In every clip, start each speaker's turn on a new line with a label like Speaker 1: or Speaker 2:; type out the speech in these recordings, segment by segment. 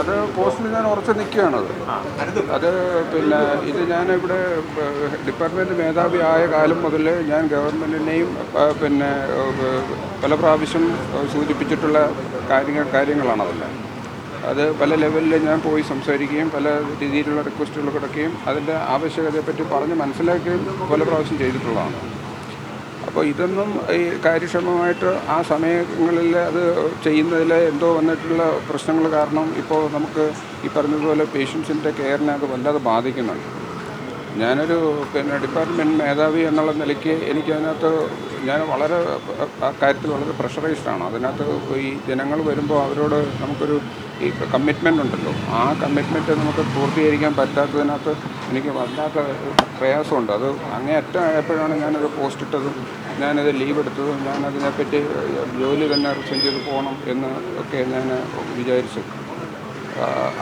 Speaker 1: അത് പോസ്റ്റിൽ ഞാൻ ഉറച്ചു നിൽക്കുകയാണത് അത്. പിന്നെ ഇത് ഞാനിവിടെ ഡിപ്പാർട്ട്മെന്റ് മേധാവി ആയ കാലം മുതൽ ഞാൻ ഗവൺമെന്റിനെയും പിന്നെ പല പ്രാവശ്യം സൂചിപ്പിച്ചിട്ടുള്ള കാര്യങ്ങൾ കാര്യങ്ങളാണതെല്ലാം അത് പല ലെവലിൽ ഞാൻ പോയി സംസാരിക്കുകയും പല രീതിയിലുള്ള റിക്വസ്റ്റുകൾ കിടക്കുകയും അതിന്റെ ആവശ്യകതയെപ്പറ്റി പറഞ്ഞ് മനസ്സിലാക്കുകയും പല പ്രാവശ്യം ചെയ്തിട്ടുള്ളതാണ്. അപ്പോൾ ഇതൊന്നും ഈ കാര്യക്ഷമമായിട്ട് ആ സമയങ്ങളിൽ അത് ചെയ്യുന്നതിൽ എന്തോ വന്നിട്ടുള്ള പ്രശ്നങ്ങൾ കാരണം ഇപ്പോൾ നമുക്ക് ഈ പറഞ്ഞതുപോലെ പേഷ്യൻസിന്റെ കെയറിനെ അത് വല്ലാതെ ബാധിക്കുന്നുണ്ട്. ഞാനൊരു പിന്നെ ഡിപ്പാർട്ട്മെന്റ് മേധാവി എന്നുള്ള നിലയ്ക്ക് എനിക്കതിനകത്ത് ഞാൻ വളരെ ആ കാര്യത്തിൽ വളരെ പ്രഷറൈസ്ഡാണ്. അതിനകത്ത് ഈ ജനങ്ങൾ വരുമ്പോൾ അവരോട് നമുക്കൊരു ഈ കമ്മിറ്റ്മെന്റ് ഉണ്ടല്ലോ. ആ കമ്മിറ്റ്മെന്റ് നമുക്ക് പൂർത്തീകരിക്കാൻ പറ്റാത്തതിനകത്ത് എനിക്ക് വല്ലാത്ത പ്രയാസമുണ്ട്. അത് അങ്ങേയറ്റം ആയപ്പോഴാണ് ഞാനത് പോസ്റ്റ് ഇട്ടതും ഞാനത് ലീവ് എടുത്തതും ഞാനതിനെപ്പറ്റി ജോലി തന്നെ റിസൈൻ ചെയ്ത് പോകണം എന്ന് ഒക്കെ ഞാൻ വിചാരിച്ചു.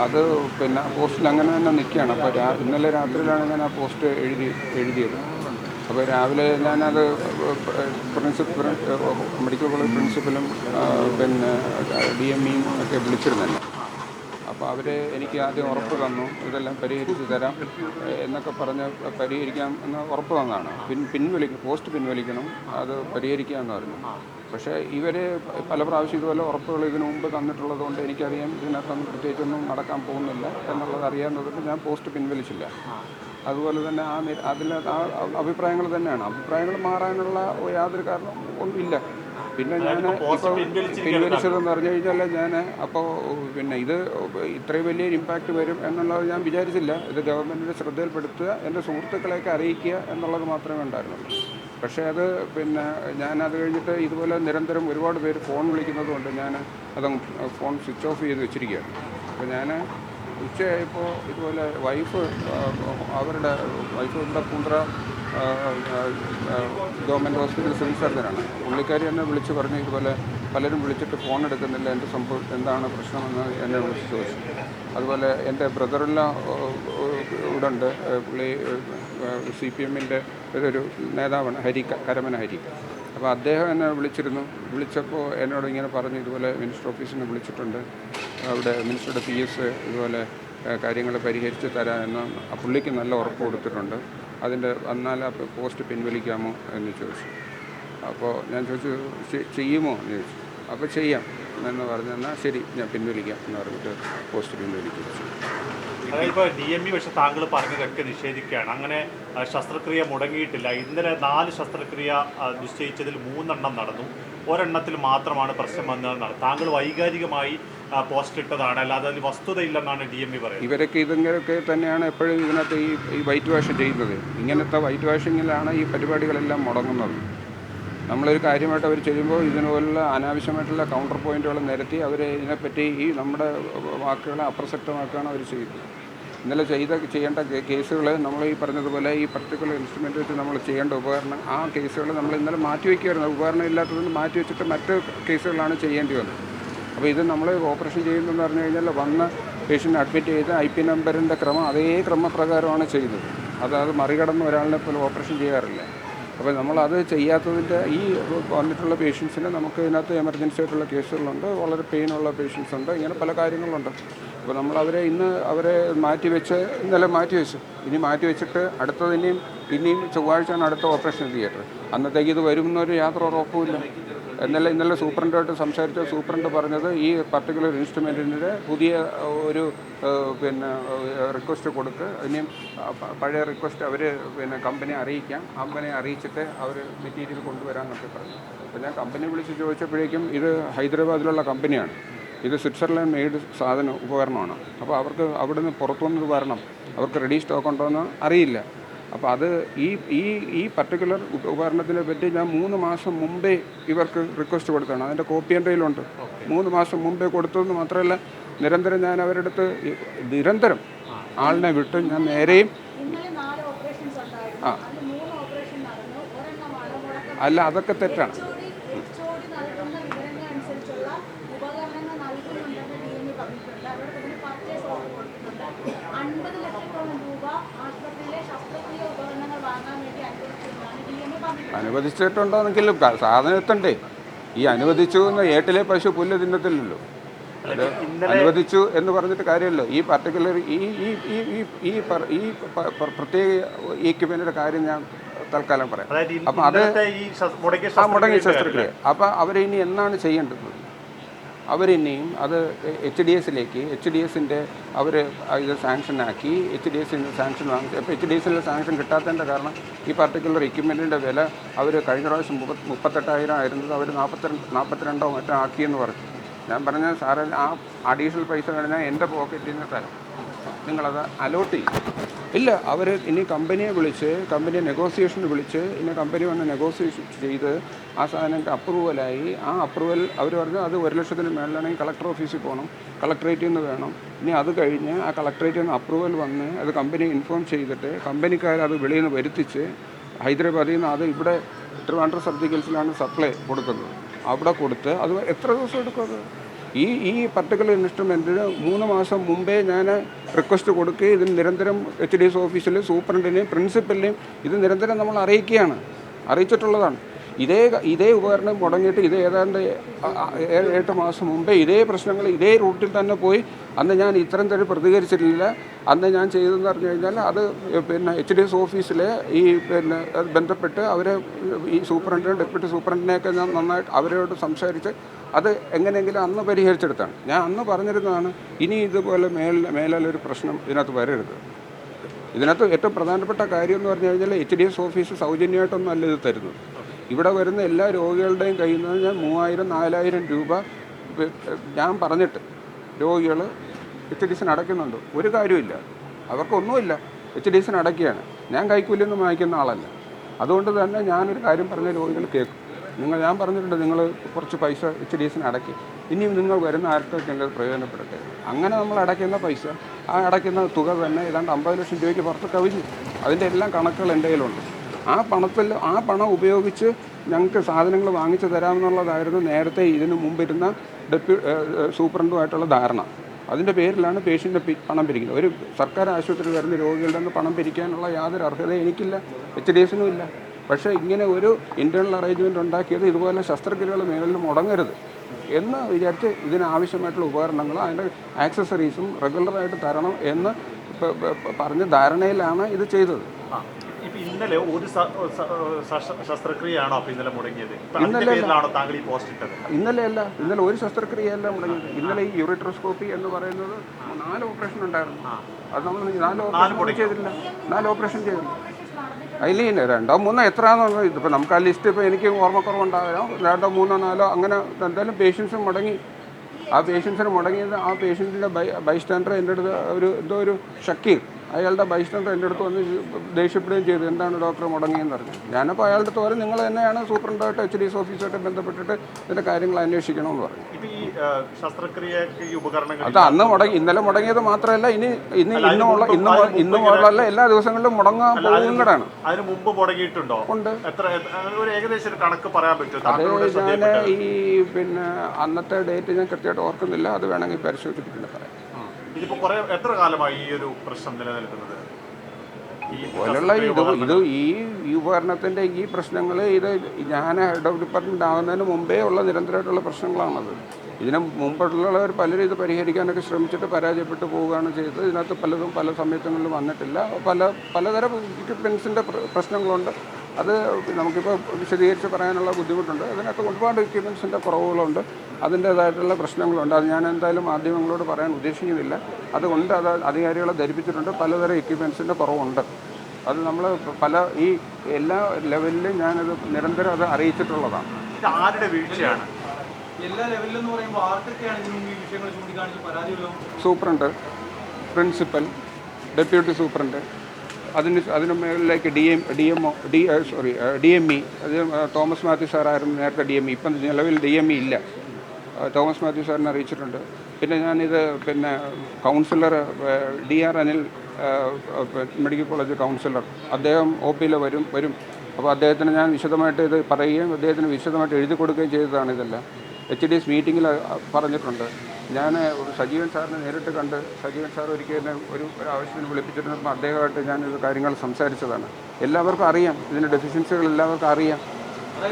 Speaker 1: അത് പിന്നെ ആ പോസ്റ്റിൽ അങ്ങനെ തന്നെ നിൽക്കുകയാണ്. അപ്പോൾ ഇന്നലെ രാത്രിയിലാണ് ഞാൻ ആ പോസ്റ്റ് എഴുതി എഴുതിയത്. അപ്പോൾ രാവിലെ ഞാനത് പ്രിൻസിപ്പൽ മെഡിക്കൽ കോളേജ് പ്രിൻസിപ്പലും പിന്നെ ഡി എം ഇയും ഒക്കെ വിളിച്ചിരുന്നല്ലോ? അപ്പോൾ അവർ എനിക്ക് ആദ്യം ഉറപ്പ് തന്നു ഇതെല്ലാം പരിഹരിച്ച് തരാം എന്നൊക്കെ പറഞ്ഞ് പരിഹരിക്കാം എന്ന് ഉറപ്പ് തന്നാണ് പിൻ പിൻവലിക്കും പോസ്റ്റ് പിൻവലിക്കണം അത് പരിഹരിക്കാമെന്ന് പറഞ്ഞു. പക്ഷേ ഇവർ പല പ്രാവശ്യം ഇതുപോലെ ഉറപ്പുകൾ ഇതിനു മുമ്പ് തന്നിട്ടുള്ളത് കൊണ്ട് എനിക്കറിയാം ഇതിനകത്തൊന്നും പ്രത്യേകിച്ചൊന്നും നടക്കാൻ പോകുന്നില്ല എന്നുള്ളത് അറിയാവുന്നതുകൊണ്ട് ഞാൻ പോസ്റ്റ് പിൻവലിച്ചില്ല. അതുപോലെ തന്നെ ആ അതിൽ ആ അഭിപ്രായങ്ങൾ തന്നെയാണ്. അഭിപ്രായങ്ങൾ മാറാനുള്ള യാതൊരു കാരണം ഒന്നുമില്ല പിന്നെ ഞാൻ പിൻവലിച്ചതെന്ന് പറഞ്ഞു കഴിഞ്ഞാൽ ഞാൻ അപ്പോൾ പിന്നെ ഇത് ഇത്രയും വലിയ ഇമ്പാക്റ്റ് വരും എന്നുള്ളത് ഞാൻ വിചാരിച്ചില്ല. ഇത് ഗവൺമെന്റിന്റെ ശ്രദ്ധയിൽപ്പെടുത്തുക എന്റെ സുഹൃത്തുക്കളെയൊക്കെ അറിയിക്കുക എന്നുള്ളത് മാത്രമേ ഉണ്ടായിരുന്നുള്ളൂ. പക്ഷേ അത് പിന്നെ ഞാൻ അത് കഴിഞ്ഞിട്ട് ഇതുപോലെ നിരന്തരം ഒരുപാട് പേര് ഫോൺ വിളിക്കുന്നത് കൊണ്ട് ഞാൻ അത് ഫോൺ സ്വിച്ച് ഓഫ് ചെയ്ത് വെച്ചിരിക്കുകയാണ്. അപ്പോൾ ഞാൻ ഉച്ചയായപ്പോൾ ഇതുപോലെ വൈഫ് അവരുടെ വൈഫ് ഇവിടെ കുണ്ട്ര ഗവൺമെന്റ് ഹോസ്പിറ്റൽ സിവിൽ സർജനാണ്. പുള്ളിക്കാരി എന്നെ വിളിച്ച് പറഞ്ഞു ഇതുപോലെ പലരും വിളിച്ചിട്ട് ഫോൺ എടുക്കുന്നില്ല എന്റെ സംഭവം എന്താണ് പ്രശ്നമെന്ന് എന്നെ വിളിച്ച് ചോദിച്ചു. അതുപോലെ എന്റെ ബ്രദറെല്ലാം ഇവിടെ ഉണ്ട് പുള്ളി സി പി എമ്മിന്റെ ഒരു നേതാവാണ് ഹരി കരമന ഹരി. അപ്പോൾ അദ്ദേഹം എന്നെ വിളിച്ചിരുന്നു. വിളിച്ചപ്പോൾ എന്നോട് ഇങ്ങനെ പറഞ്ഞു ഇതുപോലെ മിനിസ്റ്റർ ഓഫീസിൽ നിന്ന് വിളിച്ചിട്ടുണ്ട്. അവിടെ മിനിസ്റ്ററുടെ പി എസ് ഇതുപോലെ കാര്യങ്ങൾ പരിഹരിച്ച് തരാമെന്ന് പുള്ളിക്ക് നല്ല ഉറപ്പ് കൊടുത്തിട്ടുണ്ട്. അതിന്റെ എന്നാൽ ആ പോസ്റ്റ് പിൻവലിക്കാമോ എന്ന് ചോദിച്ചു. അപ്പോൾ ഞാൻ ചോദിച്ചു ചെയ്യുമോ? എന്ന് ചോദിച്ചു. അപ്പോൾ ചെയ്യാം. എന്ന് പറഞ്ഞു എന്നാൽ ശരി ഞാൻ പിൻവലിക്കാം. എന്ന് പറഞ്ഞിട്ട് പോസ്റ്റ്
Speaker 2: പിൻവലിക്കുക ഇപ്പോൾ ഡി എം ഇ പക്ഷെ താങ്കൾ പറഞ്ഞതൊക്കെ നിഷേധിക്കുകയാണ്. അങ്ങനെ ശസ്ത്രക്രിയ മുടങ്ങിയിട്ടില്ല. ഇന്നലെ നാല് ശസ്ത്രക്രിയ നിശ്ചയിച്ചതിൽ മൂന്നെണ്ണം നടന്നു. ഒരെണ്ണത്തിൽ മാത്രമാണ് പ്രശ്നം വന്നതെന്നാണ്. താങ്കൾ വൈകാരികമായി പോസ്റ്റ് ഇട്ടതാണ്. അല്ലാതെ അതിൽ വസ്തുതയില്ലെന്നാണ് ഡി എം ഇ പറയുന്നത്.
Speaker 1: ഇവരൊക്കെ ഇതിങ്ങനെയൊക്കെ തന്നെയാണ് എപ്പോഴും ഇതിനകത്ത് ഈ ഈ വൈറ്റ് വാഷ് ചെയ്യുന്നത്. ഇങ്ങനത്തെ വൈറ്റ് വാഷിങ്ങിലാണ് ഈ പരിപാടികളെല്ലാം മുടങ്ങുന്നത്. നമ്മളൊരു കാര്യമായിട്ട് അവർ ചെയ്യുമ്പോൾ ഇതിനുപോലുള്ള അനാവശ്യമായിട്ടുള്ള കൗണ്ടർ പോയിന്റുകൾ നിരത്തി അവർ ഇതിനെപ്പറ്റി ഈ നമ്മുടെ വാക്കുകളെ അപ്രസക്തമാക്കുകയാണ് അവർ ചെയ്യുന്നത്. ഇന്നലെ ചെയ്ത ചെയ്യേണ്ട കേസുകൾ നമ്മൾ ഈ പറഞ്ഞതുപോലെ ഈ പർട്ടിക്കുലർ ഇൻസ്ട്രുമെന്റ് വെച്ച് നമ്മൾ ചെയ്യേണ്ട ഉപകരണം ആ കേസുകൾ നമ്മൾ ഇന്നലെ മാറ്റി വയ്ക്കുമായിരുന്നു ഉപകരണം ഇല്ലാത്തതുകൊണ്ട് മാറ്റി വെച്ചിട്ട് മറ്റ് കേസുകളാണ് ചെയ്യേണ്ടി വന്നത്. അപ്പോൾ ഇത് നമ്മൾ ഓപ്പറേഷൻ ചെയ്യുന്നതെന്ന് പറഞ്ഞു കഴിഞ്ഞാൽ വന്ന് പേഷ്യന്റ് അഡ്മിറ്റ് ചെയ്ത് ഐ പി നമ്പറിന്റെ ക്രമം അതേ ക്രമപ്രകാരമാണ് ചെയ്തത് അത് അത് മറികടന്ന് ഒരാളിനെ പോലും ഓപ്പറേഷൻ ചെയ്യാറില്ല. അപ്പോൾ നമ്മളത് ചെയ്യാത്തതിന്റെ ഈ വന്നിട്ടുള്ള പേഷ്യൻസിന് നമുക്ക് ഇതിനകത്ത് എമർജൻസി ആയിട്ടുള്ള കേസുകളുണ്ട്. വളരെ പെയിനുള്ള പേഷ്യൻസ് ഉണ്ട്. ഇങ്ങനെ പല കാര്യങ്ങളുണ്ട്. അപ്പോൾ നമ്മൾ അവരെ ഇന്ന് അവരെ മാറ്റി വെച്ച് ഇന്നലെ മാറ്റി വെച്ചു. ഇനി മാറ്റി വെച്ചിട്ട് അടുത്തത് ഇനിയും ചൊവ്വാഴ്ചയാണ് അടുത്ത ഓപ്പറേഷൻ തിയേറ്റർ. അന്നത്തേക്ക് ഇത് വരുമെന്നൊരു യാത്ര ഉറപ്പുമില്ല. ഇന്നലെ ഇന്നലെ സൂപ്രണ്ടുമായിട്ട് സംസാരിച്ച സൂപ്രണ്ട് പറഞ്ഞത് ഈ പർട്ടിക്കുലർ ഇൻസ്ട്രുമെന്റിന്റെ പുതിയ ഒരു പിന്നെ റിക്വസ്റ്റ് കൊടുക്ക് ഇനിയും പഴയ റിക്വസ്റ്റ് അവർ പിന്നെ കമ്പനിയെ അറിയിക്കാം. കമ്പനിയെ അറിയിച്ചിട്ട് അവർ മെറ്റീരിയൽ കൊണ്ടുവരാമെന്നൊക്കെ പറഞ്ഞു. അപ്പോൾ ഞാൻ കമ്പനി വിളിച്ച് ചോദിച്ചപ്പോഴേക്കും ഇത് ഹൈദരാബാദിലുള്ള കമ്പനിയാണ് ഇത് സ്വിറ്റ്സർലാൻഡ് മെയ്ഡ് സാധനം ഉപകരണമാണ്. അപ്പോൾ അവർക്ക് അവിടുന്ന് പുറത്തുനിന്ന് വരണം. അവർക്ക് റെഡി സ്റ്റോക്ക് ഉണ്ടോ എന്ന് അറിയില്ല. അപ്പോൾ അത് ഈ ഈ ഈ പർട്ടിക്കുലർ ഉപകരണത്തിനെ പറ്റി ഞാൻ മൂന്ന് മാസം മുമ്പേ ഇവർക്ക് റിക്വസ്റ്റ് കൊടുത്തതാണ്. അതിന്റെ കോപ്പി എന്റെ കയ്യിലുണ്ട് മൂന്ന് മാസം മുമ്പേ കൊടുത്തതെന്ന് മാത്രമല്ല നിരന്തരം ഞാൻ അവരുടെ അടുത്ത് നിരന്തരം ആളിനെ വിട്ട് ഞാൻ നേരെയും
Speaker 3: ആ നാല് ഓപ്പറേഷൻസ് ഉണ്ടായിരുന്നു. അതിൽ മൂന്ന് ഓപ്പറേഷൻ നടന്നു. ഒരെണ്ണമാണ്
Speaker 1: അല്ല അതൊക്കെ തെറ്റാണ്
Speaker 3: എച്ച്ഒഡി എച്ച്ഒഡി നൽകുന്ന വിവരങ്ങൾ അനുസരിച്ചുള്ള ഉപകരണങ്ങൾ നൽകുന്നുണ്ടെന്ന് ഡി എം ഇ പറഞ്ഞിട്ടുണ്ട് അവരുടെ ഇതിന് പർച്ചേസ് ഓർഡർ കൊടുക്കുന്നുണ്ട് അൻപത് ലക്ഷത്തോളം രൂപ ആശുപത്രിയിലെ ശസ്ത്രക്രിയ ഉപകരണങ്ങൾ വാങ്ങാൻ വേണ്ടി അനുവദിച്ചതെന്നാണ് ഡി എം ഇ പറഞ്ഞിട്ടുള്ളത്
Speaker 1: അനുവദിച്ചിട്ടുണ്ടോന്നെങ്കിലും സാധനം എത്തണ്ടേ? ഈ അനുവദിച്ചു എന്ന് ഏട്ടിലെ പശു പുല്ല് തിന്നത്തില്ലല്ലോ. അത് അനുവദിച്ചു എന്ന് പറഞ്ഞിട്ട് കാര്യമല്ലോ. ഈ പർട്ടിക്കുലർ ഈ ഈ ഈ ഈ ഈ പ്രത്യേക ഈക്യുപ്മെന്റിന്റെ കാര്യം ഞാൻ തൽക്കാലം പറയാം. അപ്പം അത്
Speaker 2: മുടങ്ങിയ
Speaker 1: ആ മുടങ്ങിയ
Speaker 2: ശസ്ത്രക്രിയ
Speaker 1: അപ്പൊ അവരിനി എന്നാണ് ചെയ്യേണ്ടത്? അവരിനിയും അത് എച്ച് ഡി എസിലേക്ക് എച്ച് ഡി എസിന്റെ അവർ ഇത് സാങ്ഷനാക്കി എച്ച് ഡി എസിന്റെ സാങ്ഷൻ വാങ്ങിച്ചു. അപ്പോൾ എച്ച് ഡി എസിൽ സാങ്ഷൻ കിട്ടാത്തതിന്റെ കാരണം ഈ പർട്ടിക്കുലർ എക്യുപ്മെന്റിന്റെ വില അവർ കഴിഞ്ഞ പ്രാവശ്യം മുപ്പ മുപ്പത്തെട്ടായിരം ആയിരുന്നത് അവർ നാൽപ്പത്തിരണ്ട് നാൽപ്പത്തിരണ്ടോ മറ്റോ ആക്കിയെന്ന് പറഞ്ഞു. ഞാൻ പറഞ്ഞ സാറേ ആ അഡീഷണൽ പൈസ കഴിഞ്ഞാൽ എന്റെ പോക്കറ്റിൽ നിന്ന് തരാം. നിങ്ങളത് അലോട്ട് ചെയ്യും. ഇല്ല അവർ ഇനി കമ്പനിയെ വിളിച്ച് കമ്പനിയെ നെഗോസിയേഷന് വിളിച്ച് ഇനി കമ്പനി വന്ന് നെഗോസിയേഷൻ ചെയ്ത് ആ സാധനം അപ്രൂവലായി ആ അപ്രൂവൽ അവർ പറഞ്ഞു അത് ഒരു ലക്ഷത്തിന് മേളിലാണെങ്കിൽ കളക്ടർ ഓഫീസിൽ പോകണം. കളക്ടറേറ്റിൽ നിന്ന് വേണം. ഇനി അത് കഴിഞ്ഞ് ആ കളക്ടറേറ്റിൽ നിന്ന് അപ്രൂവൽ വന്ന് അത് കമ്പനി ഇൻഫോം ചെയ്തിട്ട് കമ്പനിക്കാർ അത് വെളിയിൽ നിന്ന് വരുത്തിച്ച് ഹൈദരാബാദിൽ നിന്ന് അത് ഇവിടെ ട്രിവാൻഡ്രം സർജിക്കൽസിലാണ് സപ്ലൈ കൊടുക്കുന്നത്. അവിടെ കൊടുത്ത് അത് എത്ര ദിവസം എടുക്കും അത്? ഈ ഈ പർട്ടിക്കുലർ ഇൻസ്ട്രുമെന്റിന് മൂന്ന് മാസം മുമ്പേ ഞാൻ റിക്വസ്റ്റ് കൊടുക്കുകയും ഇതിന് നിരന്തരം എച്ച് ഡി എസ് ഓഫീസിൽ സൂപ്രണ്ടിനെയും പ്രിൻസിപ്പലിനെയും ഇത് നിരന്തരം നമ്മൾ അറിയിക്കുകയാണ്. അറിയിച്ചിട്ടുള്ളതാണ്. ഇതേ ഇതേ ഉപകരണം മുടങ്ങിയിട്ട് ഇത് ഏതാണ്ട് ആ- ആ- ഏഴ് എട്ട് മാസം മുമ്പേ ഇതേ പ്രശ്നങ്ങൾ ഇതേ റൂട്ടിൽ തന്നെ പോയി അന്ന് ഞാൻ ഇത്തരം തരം പ്രതികരിച്ചിട്ടില്ല. അന്ന് ഞാൻ ചെയ്തതെന്ന് പറഞ്ഞു കഴിഞ്ഞാൽ അത് പിന്നെ എച്ച് ഡി എസ് ഓഫീസിലെ ഈ പിന്നെ ബന്ധപ്പെട്ട് അവരെ ഈ സൂപ്രണ്ടിനും ഡെപ്യൂട്ടി സൂപ്രണ്ടിനെയൊക്കെ ഞാൻ നന്നായിട്ട് അവരോട് സംസാരിച്ച് അത് എങ്ങനെയെങ്കിലും അന്ന് പരിഹരിച്ചെടുത്താണ്. ഞാൻ അന്ന് പറഞ്ഞിരുന്നതാണ് ഇനി ഇതുപോലെ മേൽ മേലൊരു പ്രശ്നം ഇതിനകത്ത് വരരുത്. ഇതിനകത്ത് ഏറ്റവും പ്രധാനപ്പെട്ട കാര്യം എന്ന് പറഞ്ഞു കഴിഞ്ഞാൽ എച്ച് ഡി എസ് ഓഫീസ് സൗജന്യമായിട്ടൊന്നും അല്ല ഇത് തരുന്നത്. ഇവിടെ വരുന്ന എല്ലാ രോഗികളുടെയും കയ്യിൽ നിന്ന് ഞാൻ മൂവായിരം നാലായിരം രൂപ ഞാൻ പറഞ്ഞിട്ട് രോഗികൾ എച്ച് ഡി സിന് അടയ്ക്കുന്നുണ്ട്. ഒരു കാര്യമില്ല അവർക്കൊന്നുമില്ല. H D സിന് അടയ്ക്കുകയാണ്. ഞാൻ കൈക്കൂലിയൊന്നും വാങ്ങിക്കുന്ന ആളല്ല. അതുകൊണ്ട് തന്നെ ഞാനൊരു കാര്യം പറഞ്ഞ രോഗികൾ കേൾക്കും. നിങ്ങൾ ഞാൻ പറഞ്ഞിട്ടുണ്ട് നിങ്ങൾ കുറച്ച് പൈസ എച്ച് ഡി എസിന് അടയ്ക്കും. ഇനിയും നിങ്ങൾ വരുന്ന ആർക്കൊക്കെ പ്രയോജനപ്പെടട്ടെ. അങ്ങനെ നമ്മൾ അടയ്ക്കുന്ന പൈസ ആ അടയ്ക്കുന്ന തുക തന്നെ ഏതാണ്ട് അമ്പത് ലക്ഷം രൂപയ്ക്ക് പുറത്ത് കവിഞ്ഞു അതിന്റെ എല്ലാം കണക്കുകൾ എന്റെ കയ്യിലുണ്ട്. ആ പണത്തിൽ ആ പണം ഉപയോഗിച്ച് ഞങ്ങൾക്ക് സാധനങ്ങൾ വാങ്ങിച്ചു തരാമെന്നുള്ളതായിരുന്നു നേരത്തെ ഇതിനു മുമ്പിരുന്ന ഡെപ്യൂ സൂപ്രണ്ടുമായിട്ടുള്ള ധാരണ. അതിന്റെ പേരിലാണ് പേഷ്യന്റെ പണം പിരിക്കുന്നത്. ഒരു സർക്കാർ ആശുപത്രി വരുന്ന രോഗികളുടെ നിന്ന് പണം പിരിക്കാനുള്ള യാതൊരു അർഹതയും എനിക്കില്ല എച്ച് ഡി എസിനും ഇല്ല. പക്ഷേ ഇങ്ങനെ ഒരു ഇന്റേർണൽ അറേഞ്ച്മെന്റ് ഉണ്ടാക്കിയത് ഇതുപോലെ ശസ്ത്രക്രിയകൾ മേളിൽ മുടങ്ങരുത് എന്ന് വിചാരിച്ച് ഇതിനാവശ്യമായിട്ടുള്ള ഉപകരണങ്ങൾ അതിന്റെ ആക്സസറീസും റെഗുലറായിട്ട് തരണം എന്ന് പറഞ്ഞ ധാരണയിലാണ് ഇത് ചെയ്തത്.
Speaker 2: ഇപ്പൊ ഇന്നലെ ഒരു ശസ്ത്രക്രിയയാണോ ഇന്നലെ മുടങ്ങിയത്? ഇന്നലെ താങ്കൾ ഈ പോസ്റ്റ് ഇട്ടത്?
Speaker 1: ഇന്നലെ അല്ല. ഇന്നലെ ഒരു ശസ്ത്രക്രിയയല്ല മുടങ്ങിയത്. ഇന്നലെ ഈ യൂറിട്രോസ്കോപ്പി എന്ന് പറയുന്നത് നാല് ഓപ്പറേഷൻ ഉണ്ടായിരുന്നു. അത് നമ്മൾ നാല് ഓപ്പറേഷൻ ചെയ്തില്ല. നാല് ഓപ്പറേഷൻ ചെയ്തില്ല. അതിൽ രണ്ടോ മൂന്നോ എത്രയാണെന്നുള്ളത് ഇതിപ്പോൾ നമുക്ക് ആ ലിസ്റ്റ് ഇപ്പോൾ എനിക്ക് ഓർമ്മക്കുറവുണ്ടാകാം രണ്ടോ മൂന്നോ നാലോ അങ്ങനെ എന്തായാലും പേഷ്യൻസ് മുടങ്ങി. ആ പേഷ്യൻസിന് മുടങ്ങിയത് ആ പേഷ്യന്റിന്റെ ബൈ ബൈസ്റ്റാൻഡർ എന്റെ അടുത്ത് ഒരു എന്തോ ഒരു ഷക്കീർ. അയാളുടെ ബൈസ്റ്റാൻഡർ എന്റെ അടുത്ത് വന്ന് ദേഷ്യപ്പെടുകയും ചെയ്തു. എന്താണ് ഡോക്ടർ മുടങ്ങിയെന്ന് പറഞ്ഞു ഞാനപ്പോൾ അയാളുടെ അടുത്ത് വരെ. നിങ്ങൾ തന്നെയാണ് സൂപ്രണ്ടായിട്ട് എച്ച് ഡി എസ് ഓഫീസുമായിട്ട് ബന്ധപ്പെട്ടിട്ട് ഇതിന്റെ കാര്യങ്ങൾ അന്വേഷിക്കണമെന്ന് പറഞ്ഞു. അത് അന്ന് മുടങ്ങി ഇന്നലെ മുടങ്ങിയത് മാത്രമല്ല ഇനി ഇനി ഇന്നുമുള്ള ഇന്നും ഇന്നുമുള്ള എല്ലാ ദിവസങ്ങളിലും മുടങ്ങാൻ പോകുന്നതാണ്
Speaker 2: അതിന് മുമ്പ് മുടങ്ങിയിട്ടുണ്ടോ?
Speaker 1: ഉണ്ട്.
Speaker 2: എത്ര ഒരു ഏകദേശം കണക്ക് പറയാൻ
Speaker 1: അത് ഞാൻ ഈ പിന്നെ അന്നത്തെ ഡേറ്റ് ഞാൻ കൃത്യമായിട്ട് ഓർക്കുന്നില്ല. അത് വേണമെങ്കിൽ പരിശോധിച്ചിട്ടുണ്ട് പറയാം.
Speaker 2: ഇതിപ്പോ കുറെ എത്ര കാലമായി ഈ ഒരു പ്രശ്നം നിലനിൽക്കുന്നത്? ഈ
Speaker 1: പോലുള്ള ഇത് ഇത് ഈ ഈ ഉപകരണത്തിന്റെ ഈ പ്രശ്നങ്ങൾ ഇത് ഞാൻ ഹെഡ് ഓഫ് ഡിപ്പാർട്ട്മെന്റ് ആകുന്നതിന് മുമ്പേ ഉള്ള നിരന്തരമായിട്ടുള്ള പ്രശ്നങ്ങളാണത്. ഇതിന് മുമ്പുള്ളവർ പലരും ഇത് പരിഹരിക്കാനൊക്കെ ശ്രമിച്ചിട്ട് പരാജയപ്പെട്ടു പോവുകയാണ് ചെയ്തത്. ഇതിനകത്ത് പലതും പല സമയത്തുകളിൽ വന്നിട്ടില്ല. പല പലതരം ഇക്വിപ്മെൻസിന്റെ പ്രശ്നങ്ങളുണ്ട്. അത് നമുക്കിപ്പോൾ വിശദീകരിച്ച് പറയാനുള്ള ബുദ്ധിമുട്ടുണ്ട്. അതിനകത്ത് ഒരുപാട് എക്യുപ്മെൻസിന്റെ കുറവുകളുണ്ട്. അതിന്റേതായിട്ടുള്ള പ്രശ്നങ്ങളുണ്ട്. അത് ഞാൻ എന്തായാലും മാധ്യമങ്ങളോട് പറയാൻ ഉദ്ദേശിക്കുന്നില്ല. അതുകൊണ്ട് അത് അധികാരികളെ ധരിപ്പിച്ചിട്ടുണ്ട്. പലതരം എക്യുപ്മെൻസിന്റെ കുറവുണ്ട്. അത് നമ്മൾ പല ഈ എല്ലാ ലെവലിലും ഞാനത് നിരന്തരം അത് അറിയിച്ചിട്ടുള്ളതാണ്.
Speaker 2: ആരുടെ വീഴ്ചയാണ്?
Speaker 4: എല്ലാ ലെവലിലെന്ന് പറയുമ്പോൾ ആർക്കൊക്കെയാണ് ഈ വിഷയങ്ങൾ ചൂണ്ടിക്കാണിച്ച് പരാതികളോ
Speaker 1: സൂപ്രണ്ട്. പ്രിൻസിപ്പൽ. Deputy superintendent. അതിന് അതിന് മേളിലേക്ക് D M D M D sorry D M E അത് തോമസ് മാത്യു സാറായിരുന്നു നേരത്തെ ഡി എം ഇ ഇപ്പം നിലവിൽ ഡി എം ഇ ഇല്ല. തോമസ് മാത്യു സാറിനെ അറിയിച്ചിട്ടുണ്ട്. പിന്നെ ഞാനിത് പിന്നെ councillor D R Anil medical college councillor. അദ്ദേഹം ഒ പിയിൽ വരും വരും. അപ്പോൾ അദ്ദേഹത്തിന് ഞാൻ വിശദമായിട്ട് ഇത് പറയുകയും അദ്ദേഹത്തിന് വിശദമായിട്ട് എഴുതി കൊടുക്കുകയും ചെയ്തതാണ് ഇതെല്ലാം. എച്ച് ഡി എസ് മീറ്റിങ്ങിൽ പറഞ്ഞിട്ടുണ്ട്. ഞാൻ സജീവൻ സാറിനെ നേരിട്ട് കണ്ട് സജീവൻ സാർ ഒരിക്കൽ എന്നെ ഒരു ആവശ്യത്തിന് വിളിപ്പിച്ചിരുന്നപ്പോൾ അദ്ദേഹമായിട്ട് ഞാൻ ഇത് കാര്യങ്ങൾ സംസാരിച്ചതാണ്. എല്ലാവർക്കും അറിയാം. ഇതിന്റെ ഡെഫിഷ്യൻസികൾ എല്ലാവർക്കും അറിയാം.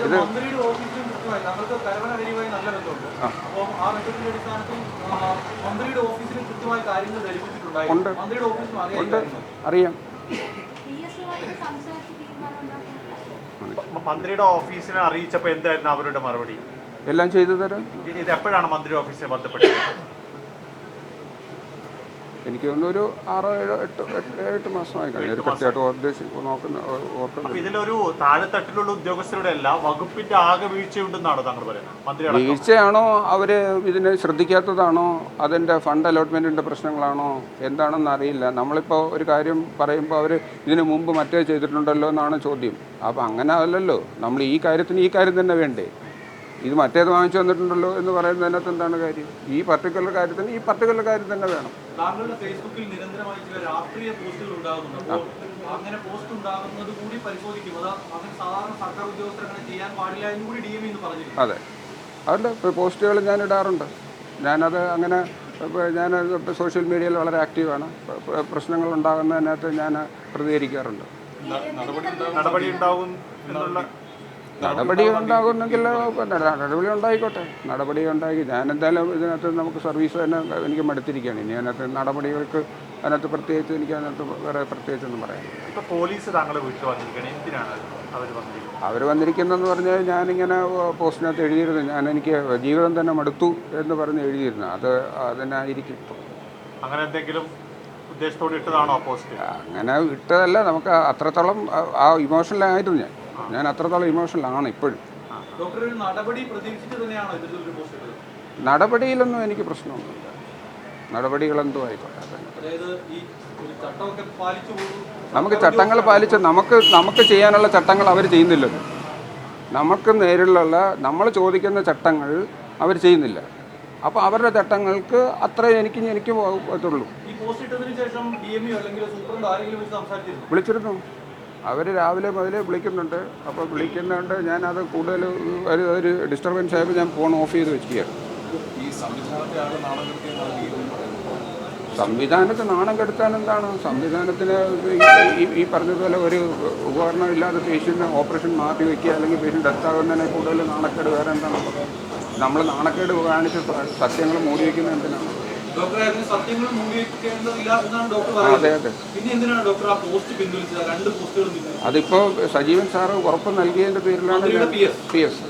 Speaker 4: ഇത് മന്ത്രിയുടെ ഉണ്ട്. അറിയാൻ
Speaker 1: അറിയാം.
Speaker 2: മന്ത്രിയുടെ ഓഫീസിനെ അറിയിച്ചപ്പോൾ എന്തായിരുന്നു അവരുടെ മറുപടി?
Speaker 1: എല്ലാം ചെയ്തു തരാം.
Speaker 2: ഇത് എപ്പോഴാണ് മന്ത്രി ബന്ധപ്പെട്ടത്?
Speaker 1: എനിക്ക് തോന്നുന്നു ഒരു ആറോ ഏഴോ എട്ടോ എട്ട് മാസമായി കഴിഞ്ഞു. ഒരു കൃത്യമായിട്ട് ഉദ്ദേശിക്കും നോക്കുന്ന
Speaker 2: ഇതിലൊരു താഴെത്തട്ടിലുള്ള ഉദ്യോഗസ്ഥരുടെ അല്ല വകുപ്പിന്റെ ആകെ വീഴ്ചയുണ്ടെന്നാണോ താങ്കൾ പറയുന്നത്?
Speaker 1: വീഴ്ചയാണോ? അവർ ഇതിനെ ശ്രദ്ധിക്കാത്തതാണോ? അതിന്റെ ഫണ്ട് അലോട്ട്മെന്റിന്റെ പ്രശ്നങ്ങളാണോ? എന്താണെന്ന് അറിയില്ല. നമ്മളിപ്പോൾ ഒരു കാര്യം പറയുമ്പോൾ അവർ ഇതിനു മുമ്പ് മറ്റേ ചെയ്തിട്ടുണ്ടല്ലോ എന്നാണ് ചോദ്യം. അപ്പൊ അങ്ങനെ അല്ലല്ലോ. നമ്മൾ ഈ കാര്യത്തിന് ഈ കാര്യം തന്നെ വേണ്ടേ? ഇത് മറ്റേത് വാങ്ങിച്ചു വന്നിട്ടുണ്ടല്ലോ എന്ന് പറയുന്നതിനകത്ത് എന്താണ് കാര്യം? ഈ പർട്ടിക്കുലർ കാര്യത്തിന് ഈ പർട്ടിക്കുലർ കാര്യം തന്നെ വേണം.
Speaker 4: പോസ്റ്റുകൾ അതെ
Speaker 1: അതിന്റെ പോസ്റ്റുകൾ ഞാൻ ഇടാറുണ്ട്. ഞാനത് അങ്ങനെ ഞാൻ സോഷ്യൽ മീഡിയയിൽ വളരെ ആക്റ്റീവാണ് പ്ര- പ്ര- പ്രശ്നങ്ങൾ ഉണ്ടാകുന്നതിനകത്ത് ഞാൻ പ്രതികരിക്കാറുണ്ട്.
Speaker 2: നടപടി ഉണ്ടാവും എന്നുള്ള
Speaker 1: നടപടി ഉണ്ടാകുന്നെങ്കിൽ നടപടി ഉണ്ടായിക്കോട്ടെ നടപടി ഉണ്ടാക്കി ഞാൻ എന്തായാലും ഇതിനകത്ത് നമുക്ക് സർവീസ് തന്നെ എനിക്ക് മടുത്തിരിക്കുകയാണ്. ഇനി അതിനകത്ത് നടപടികൾക്ക് അതിനകത്ത് പ്രത്യേകിച്ച് എനിക്ക് അതിനകത്ത് വേറെ പ്രത്യേകിച്ചൊന്നും പറയാം
Speaker 2: പോലീസ് താങ്കളെ വീട്ടിൽ വന്നിരിക്കണം എന്തിനാണ് അവർ വന്നിരിക്കുന്നത്?
Speaker 1: അവർ വന്നിരിക്കുന്നതെന്ന് പറഞ്ഞാൽ ഞാനിങ്ങനെ പോസ്റ്റിനകത്ത് എഴുതിയിരുന്നു. ഞാൻ എനിക്ക് ജീവിതം തന്നെ മടുത്തു എന്ന് പറഞ്ഞ് എഴുതിയിരുന്നു. അത് അതിനായിരിക്കും
Speaker 2: അങ്ങനെ എന്തെങ്കിലും ഉദ്ദേശത്തോടെ ഇട്ടതാണോ പോസ്റ്റ്?
Speaker 1: അങ്ങനെ ഇട്ടതല്ല. നമുക്ക് അത്രത്തോളം ആ ഇമോഷണലായിരുന്നു ഞാൻ. ഞാൻ അത്രത്തോളം ഇമോഷണലാണ് ഇപ്പോഴും. നടപടിയിലൊന്നും എനിക്ക് പ്രശ്നമൊന്നുമില്ല നടപടികളെന്തോ ആയിക്കോട്ടെ നമുക്ക് ചട്ടങ്ങൾ പാലിച്ച് നമുക്ക് നമുക്ക് ചെയ്യാനുള്ള ചട്ടങ്ങൾ അവർ ചെയ്യുന്നില്ലല്ലോ. നമുക്ക് നേരിലുള്ള നമ്മൾ ചോദിക്കുന്ന ചട്ടങ്ങൾ അവർ ചെയ്യുന്നില്ല. അപ്പോൾ അവരുടെ ചട്ടങ്ങൾക്ക് അത്ര എനിക്ക് എനിക്ക് പറ്റുള്ളൂ വിളിച്ചിരുന്നു. അവർ രാവിലെ മുതൽ വിളിക്കുന്നുണ്ട്. അപ്പോൾ വിളിക്കുന്നുണ്ട്. ഞാനത് കൂടുതൽ ഒരു ഒരു ഡിസ്റ്റർബൻസ് ആയപ്പോൾ ഞാൻ ഫോൺ ഓഫ് ചെയ്ത് വെച്ചിരിക്കുകയാണ്. സംവിധാനത്തെ നാണം കെടുത്താൻ എന്താണ്? സംവിധാനത്തിന് ഈ- പറഞ്ഞതുപോലെ ഒരു ഉപകരണം ഇല്ലാതെ പേഷ്യന്റ് ഓപ്പറേഷൻ മാറ്റി വയ്ക്കുക അല്ലെങ്കിൽ പേഷ്യന്റ് ഡെത്ത് ആകുന്നതിനെ കൂടുതൽ നാണക്കേട് വേറെ എന്താണ്? നമ്മൾ നാണക്കേട് കാണിച്ച് സത്യങ്ങൾ മൂടി വയ്ക്കുന്നത് എന്തിനാണ്?
Speaker 4: ഡോക്ടറെ അതിന് സത്യങ്ങൾ മുൻവയ്ക്കേണ്ടതില്ല എന്നാണ് ഡോക്ടർ പറയുന്നത്.
Speaker 1: അതെ.
Speaker 4: പിന്നെ എന്തിനാണ് ഡോക്ടർ ആ പോസ്റ്റ് പിൻവലിച്ചത്? രണ്ട് പോസ്റ്റുകൾ
Speaker 1: അതിപ്പോൾ സജീവൻ സാറ് ഉറപ്പ് നൽകിയതിന്റെ പേരിലാണ് പി എസ്.